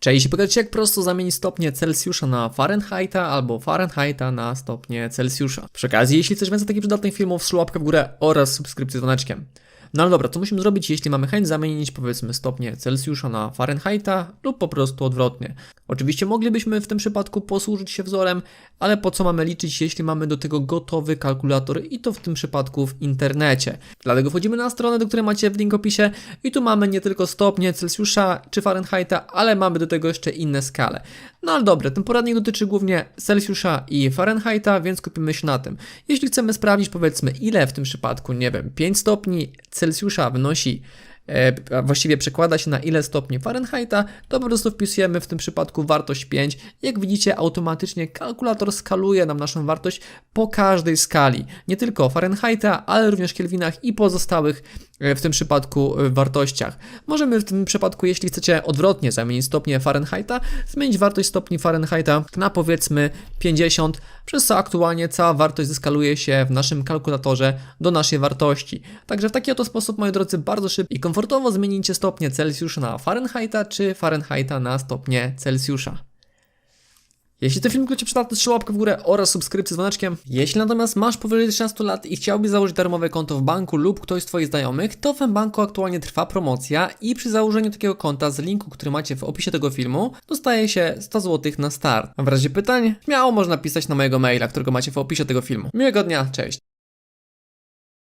Cześć, pokażę jak prosto zamienić stopnie Celsjusza na Fahrenheita albo Fahrenheita na stopnie Celsjusza. Przy okazji, jeśli chcesz więcej takich przydatnych filmów, łapkę w górę oraz subskrypcję z dzwoneczkiem. No ale dobra, co musimy zrobić, jeśli mamy chęć zamienić powiedzmy stopnie Celsjusza na Fahrenheita lub po prostu odwrotnie? Oczywiście moglibyśmy w tym przypadku posłużyć się wzorem, ale po co mamy liczyć, jeśli mamy do tego gotowy kalkulator i to w tym przypadku w internecie? Dlatego wchodzimy na stronę, do której macie w link opisie i tu mamy nie tylko stopnie Celsjusza czy Fahrenheita, ale mamy do tego jeszcze inne skale. No ale dobra, ten poradnik dotyczy głównie Celsjusza i Fahrenheita, więc kupimy się na tym. Jeśli chcemy sprawdzić powiedzmy ile w tym przypadku, nie wiem, 5 stopni Celsjusza wynosi e, właściwie przekłada się na ile stopni Fahrenheita, to po prostu wpisujemy w tym przypadku wartość 5. Jak widzicie, automatycznie kalkulator skaluje nam naszą wartość po każdej skali. Nie tylko Fahrenheita, ale również Kelvinach i pozostałych e, w tym przypadku e, wartościach. Możemy w tym przypadku, jeśli chcecie odwrotnie zamienić stopnie Fahrenheita, zmienić wartość stopni Fahrenheita na powiedzmy 50, przez co aktualnie cała wartość zeskaluje się w naszym kalkulatorze do naszej wartości. Także w taki oto sposób, moi drodzy, bardzo szybko i komfortowo zmienicie stopnie Celsjusza na Fahrenheita, czy Fahrenheita na stopnie Celsjusza. Jeśli ten film Cię przydatny, strzel łapkę w górę oraz subskrypcję z dzwoneczkiem. Jeśli natomiast masz powyżej 16 lat i chciałbyś założyć darmowe konto w banku lub ktoś z Twoich znajomych, to w banku aktualnie trwa promocja i przy założeniu takiego konta z linku, który macie w opisie tego filmu, dostaje się 100 zł na start. A w razie pytań, śmiało można pisać na mojego maila, którego macie w opisie tego filmu. Miłego dnia, cześć!